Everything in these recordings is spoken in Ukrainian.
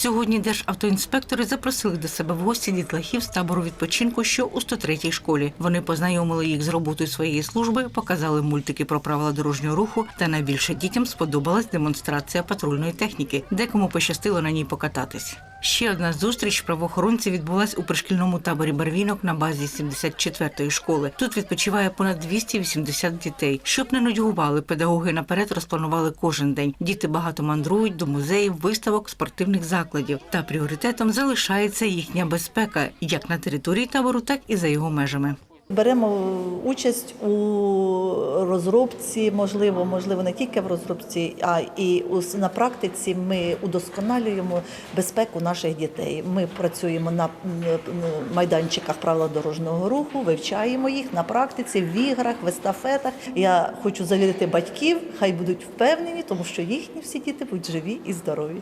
Сьогодні державтоінспектори запросили до себе в гості дітлахів з табору відпочинку, що у 103-й школі. Вони познайомили їх з роботою своєї служби, показали мультики про правила дорожнього руху. Та найбільше дітям сподобалась демонстрація патрульної техніки, декому пощастило на ній покататись. Ще одна зустріч правоохоронців відбулась у пришкільному таборі Барвінок на базі 74-ї школи. Тут відпочиває понад 280 дітей. Щоб не нудьгували, педагоги наперед розпланували кожен день. Діти багато мандрують до музеїв, виставок, спортивних закладів. Та пріоритетом залишається їхня безпека як на території табору, так і за його межами. Беремо участь у розробці, можливо, можливо, не тільки в розробці, а і на практиці ми удосконалюємо безпеку наших дітей. Ми працюємо на майданчиках правил дорожнього руху, вивчаємо їх на практиці, в іграх, в естафетах. Я хочу завірити батьків, хай будуть впевнені, тому що їхні всі діти будуть живі і здорові.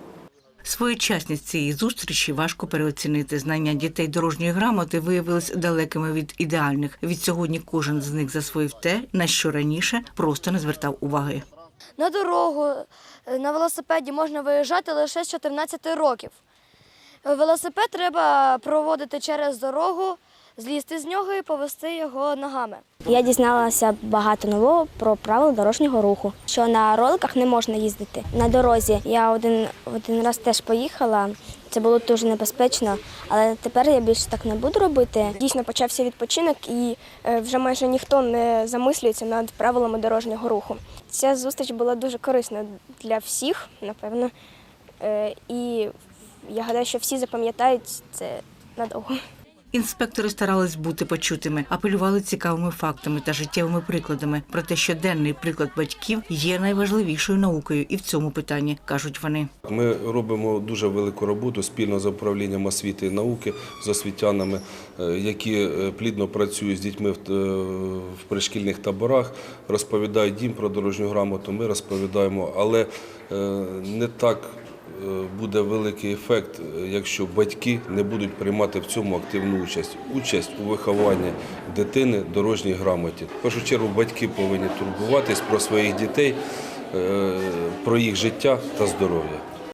Своєчасність цієї зустрічі важко переоцінити. Знання дітей дорожньої грамоти виявились далекими від ідеальних. Від сьогодні кожен з них засвоїв те, на що раніше просто не звертав уваги. На дорогу на велосипеді можна виїжджати лише з 14 років. Велосипед треба проводити через дорогу, злізти з нього і повести його ногами. Я дізналася багато нового про правила дорожнього руху, що на роликах не можна їздити на дорозі. Я один, один раз теж поїхала. Це було дуже небезпечно, але тепер я більше так не буду робити. Дійсно почався відпочинок, і е, вже майже ніхто не замислюється над правилами дорожнього руху. Ця зустріч була дуже корисна для всіх, напевно. Е, І я гадаю, що всі запам'ятають це надовго. Інспектори старались бути почутими, апелювали цікавими фактами та життєвими прикладами. Проте щоденний приклад батьків є найважливішою наукою і в цьому питанні кажуть вони. Ми робимо дуже велику роботу спільно з управлінням освіти і науки, з освітянами, е, які е, плідно працюють з дітьми в, е, пришкільних таборах, розповідають їм про дорожню грамоту. Ми розповідаємо, але не так. Е, Буде великий ефект, е, якщо батьки не будуть приймати в цьому активну участь. Участь у вихованні дитини дорожній грамоті. В першу чергу батьки повинні турбуватись про своїх дітей, е, про їх життя та здоров'я.